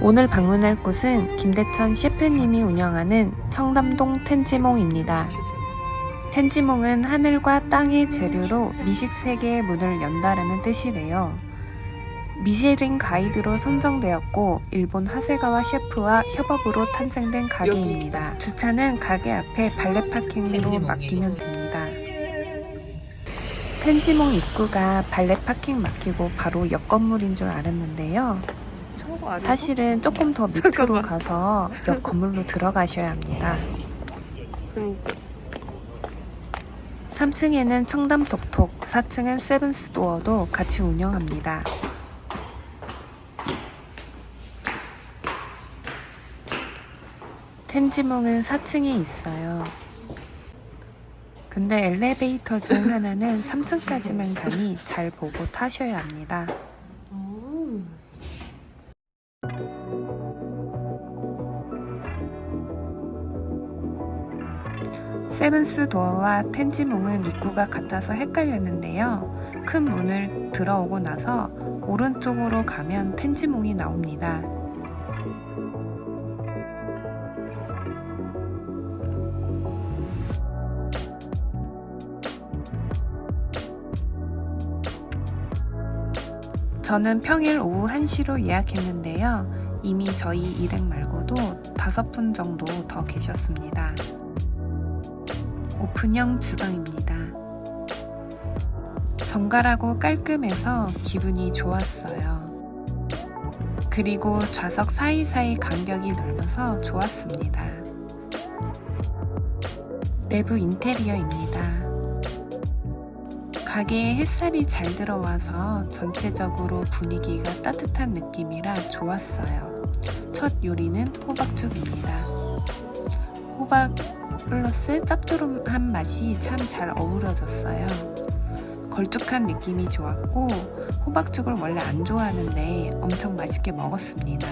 오늘 방문할 곳은 김대천 셰프님이 운영하는 청담동 텐지몽입니다. 텐지몽은 하늘과 땅의 재료로 미식 세계의 문을 연다라는 뜻이래요. 미쉐린 가이드로 선정되었고 일본 하세가와 셰프와 협업으로 탄생된 가게입니다. 주차는 가게 앞에 발레 파킹으로. 맡기면 됩니다. 텐지몽 입구가 발레 파킹 맡기고 바로 옆 건물인 줄 알았는데요. 사실은 조금 더 밑으로 잠깐만. 가서 옆 건물로 들어가셔야 합니다. 그러니까 3층에는 청담 톡톡, 4층은 세븐스도어도 같이 운영합니다. 텐지몽은 4층에 있어요. 근데 엘리베이터 중 하나는 3층까지만 가니 잘 보고 타셔야 합니다. 세븐스 도어와 텐지몽은 입구가 같아서 헷갈렸는데요. 큰 문을 들어오고 나서 오른쪽으로 가면 텐지몽이 나옵니다. 저는 평일 오후 1시로 예약했는데요. 이미 저희 일행 말고도 다섯 분 정도 더 계셨습니다. 오픈형 주방입니다. 정갈하고 깔끔해서 기분이 좋았어요. 그리고 좌석 사이사이 간격이 넓어서 좋았습니다. 내부 인테리어입니다. 가게에 햇살이 잘 들어와서 전체적으로 분위기가 따뜻한 느낌이라 좋았어요. 첫 요리는 호박죽입니다. 호박 플러스 짭조름한 맛이 참 잘 어우러졌어요. 걸쭉한 느낌이 좋았고 호박죽을 원래 안 좋아하는데 엄청 맛있게 먹었습니다.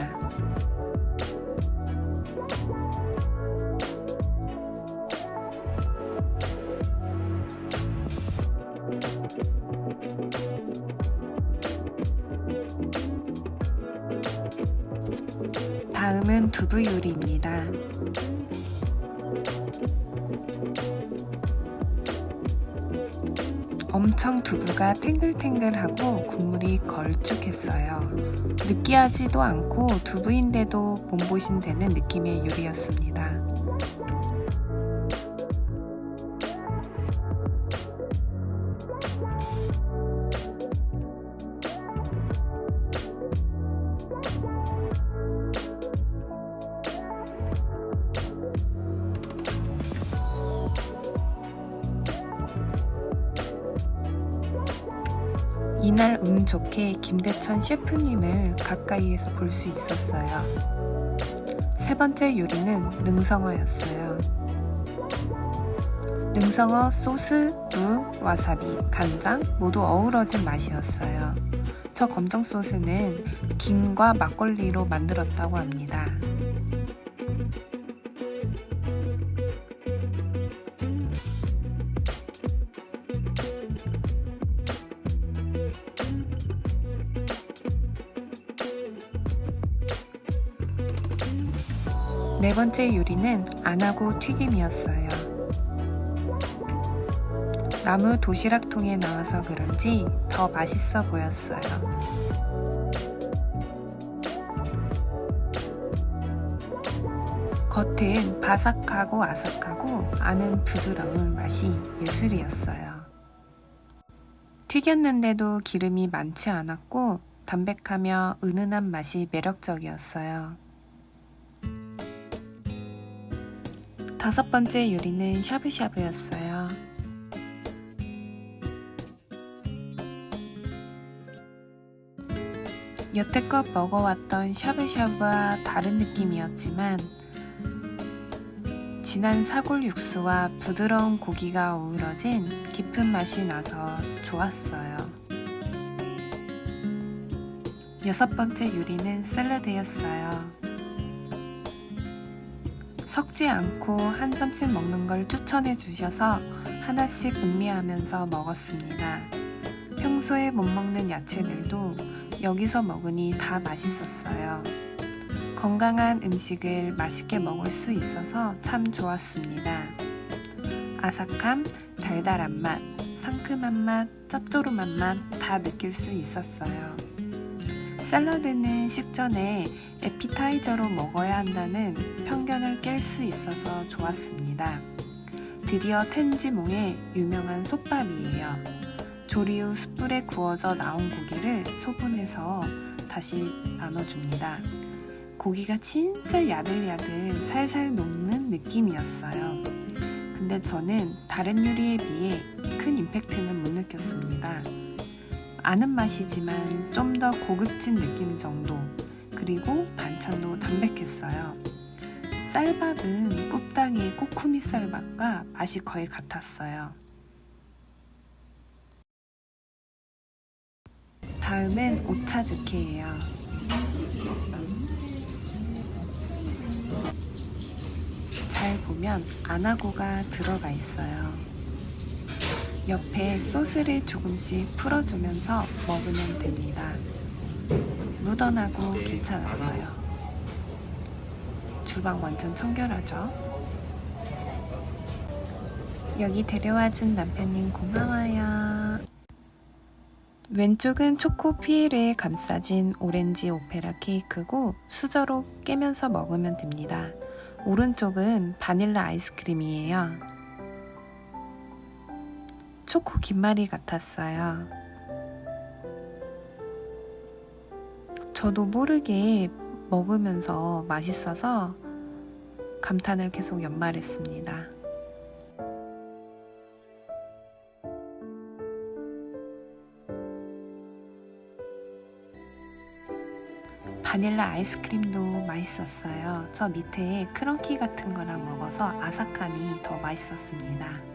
다음은 두부 요리입니다. 엄청 두부가 탱글탱글하고 국물이 걸쭉했어요. 느끼하지도 않고 두부인데도 몸보신 되는 느낌의 요리였습니다. 이날 운 좋게 김대천 셰프님을 가까이에서 볼 수 있었어요. 세 번째 요리는 능성어였어요. 능성어 소스, 무, 와사비, 간장 모두 어우러진 맛이었어요. 저 검정 소스는 김과 막걸리로 만들었다고 합니다. 네 번째 요리는 안하고 튀김이었어요. 나무 도시락통에 나와서 그런지 더 맛있어 보였어요. 겉은 바삭하고 아삭하고 안은 부드러운 맛이 예술이었어요. 튀겼는데도 기름이 많지 않았고 담백하며 은은한 맛이 매력적이었어요. 다섯 번째 요리는 샤브샤브였어요. 여태껏 먹어왔던 샤브샤브와 다른 느낌이었지만 진한 사골 육수와 부드러운 고기가 어우러진 깊은 맛이 나서 좋았어요. 여섯 번째 요리는 샐러드였어요. 섞지 않고 한 점씩 먹는 걸 추천해 주셔서 하나씩 음미하면서 먹었습니다. 평소에 못 먹는 야채들도 여기서 먹으니 다 맛있었어요. 건강한 음식을 맛있게 먹을 수 있어서 참 좋았습니다. 아삭함, 달달한 맛, 상큼한 맛, 짭조름한 맛 다 느낄 수 있었어요. 샐러드는 식전에 에피타이저로 먹어야 한다는 편견을 깰 수 있어서 좋았습니다. 드디어 텐지몽의 유명한 솥밥이에요. 조리 후 숯불에 구워져 나온 고기를 소분해서 다시 나눠줍니다. 고기가 진짜 야들야들 살살 녹는 느낌이었어요. 근데 저는 다른 요리에 비해 큰 임팩트는 못 느꼈습니다. 아는 맛이지만 좀 더 고급진 느낌 정도. 그리고 반찬도 담백했어요. 쌀밥은 굽당의 꼬쿠미 쌀밥과 맛이 거의 같았어요. 다음은 오차즈케예요. 잘 보면 아나고가 들어가 있어요. 옆에 소스를 조금씩 풀어주면서 먹으면 됩니다. 무던하고 괜찮았어요. 주방 완전 청결하죠? 여기 데려와준 남편님 고마워요. 왼쪽은 초코 피엘에 감싸진 오렌지 오페라 케이크고 수저로 깨면서 먹으면 됩니다. 오른쪽은 바닐라 아이스크림이에요. 초코 김말이 같았어요. 저도 모르게 먹으면서 맛있어서 감탄을 계속 연말했습니다. 바닐라 아이스크림도 맛있었어요. 저 밑에 크런키 같은 거랑 먹어서 아삭함이 더 맛있었습니다.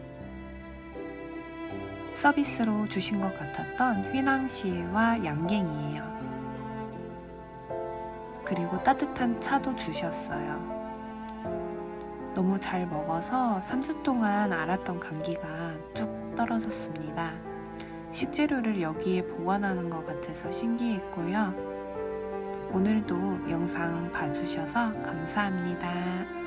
서비스로 주신 것 같았던 휘낭시에와 양갱이에요. 그리고 따뜻한 차도 주셨어요. 너무 잘 먹어서 3주 동안 앓았던 감기가 뚝 떨어졌습니다. 식재료를 여기에 보관하는 것 같아서 신기했고요. 오늘도 영상 봐주셔서 감사합니다.